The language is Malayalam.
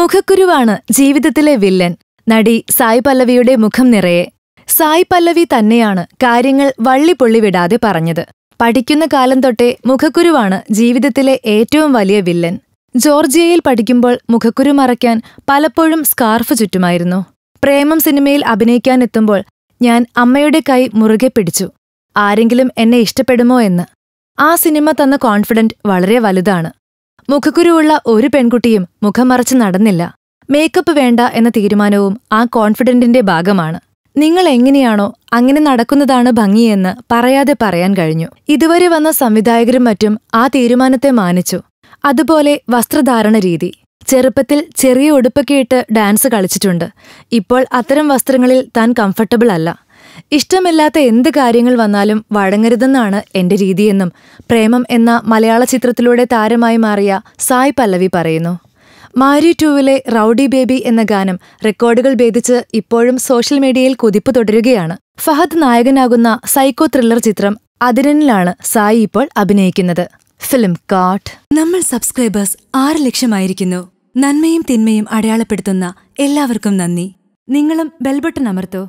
മുഖക്കുരുവാണ് ജീവിതത്തിലെ വില്ലൻ. നടി സായ് പല്ലവിയുടെ മുഖം നിറയെ. സായ് പല്ലവി തന്നെയാണ് കാര്യങ്ങൾ വള്ളിപൊള്ളി വിടാതെ പറഞ്ഞത്. പഠിക്കുന്ന കാലം തൊട്ടേ മുഖക്കുരുവാണ് ജീവിതത്തിലെ ഏറ്റവും വലിയ വില്ലൻ. ജോർജിയയിൽ പഠിക്കുമ്പോൾ മുഖക്കുരു മറയ്ക്കാൻ പലപ്പോഴും സ്കാർഫ് ചുറ്റുമായിരുന്നു. പ്രേമം സിനിമയിൽ അഭിനയിക്കാനെത്തുമ്പോൾ ഞാൻ അമ്മയുടെ കൈ മുറുകെ പിടിച്ചു. ആരെങ്കിലും എന്നെ ഇഷ്ടപ്പെടുമോ എന്ന്. ആ സിനിമ തന്ന കോൺഫിഡന്റ് വളരെ വലുതാണ്. മുഖക്കുരുവുള്ള ഒരു പെൺകുട്ടിയും മുഖം മറച്ച് നടന്നില്ല. മേക്കപ്പ് വേണ്ട എന്ന തീരുമാനവും ആ കോൺഫിഡന്റിന്റെ ഭാഗമാണ്. നിങ്ങൾ എങ്ങനെയാണോ അങ്ങനെ നടക്കുന്നതാണ് ഭംഗിയെന്ന് പറയാതെ പറയാൻ കഴിഞ്ഞു. ഇതുവരെ വന്ന സംവിധായകരും മറ്റും ആ തീരുമാനത്തെ മാനിച്ചു. അതുപോലെ വസ്ത്രധാരണ രീതി. ചെറുപ്പത്തിൽ ചെറിയ ഉടുപ്പൊക്കെ ഇട്ട് ഡാൻസ് കളിച്ചിട്ടുണ്ട്. ഇപ്പോൾ അത്തരം വസ്ത്രങ്ങളിൽ താൻ കംഫർട്ടബിൾ അല്ല. ഇഷ്ടമില്ലാത്ത എന്ത് കാര്യങ്ങൾ വന്നാലും വഴങ്ങരുതെന്നാണ് എന്റെ രീതിയെന്നും പ്രേമം എന്ന മലയാള ചിത്രത്തിലൂടെ താരമായി മാറിയ സായ് പല്ലവി പറയുന്നു. മാരി ടൂവിലെ റൌഡി ബേബി എന്ന ഗാനം റെക്കോർഡുകൾ ഭേദിച്ച് ഇപ്പോഴും സോഷ്യൽ മീഡിയയിൽ കുതിപ്പ് തുടരുകയാണ്. ഫഹദ് നായകനാകുന്ന സൈക്കോ ത്രില്ലർ ചിത്രം അതിരനിലാണ് സായി ഇപ്പോൾ അഭിനയിക്കുന്നത്. ഫിലിം കാട്ട് നമ്മൾ സബ്സ്ക്രൈബേഴ്സ് ആറ് ലക്ഷമായിരിക്കുന്നു. നന്മയും തിന്മയും അടയാളപ്പെടുത്തുന്ന എല്ലാവർക്കും നന്ദി. നിങ്ങളും ബെൽബട്ടൺ അമർത്തോ.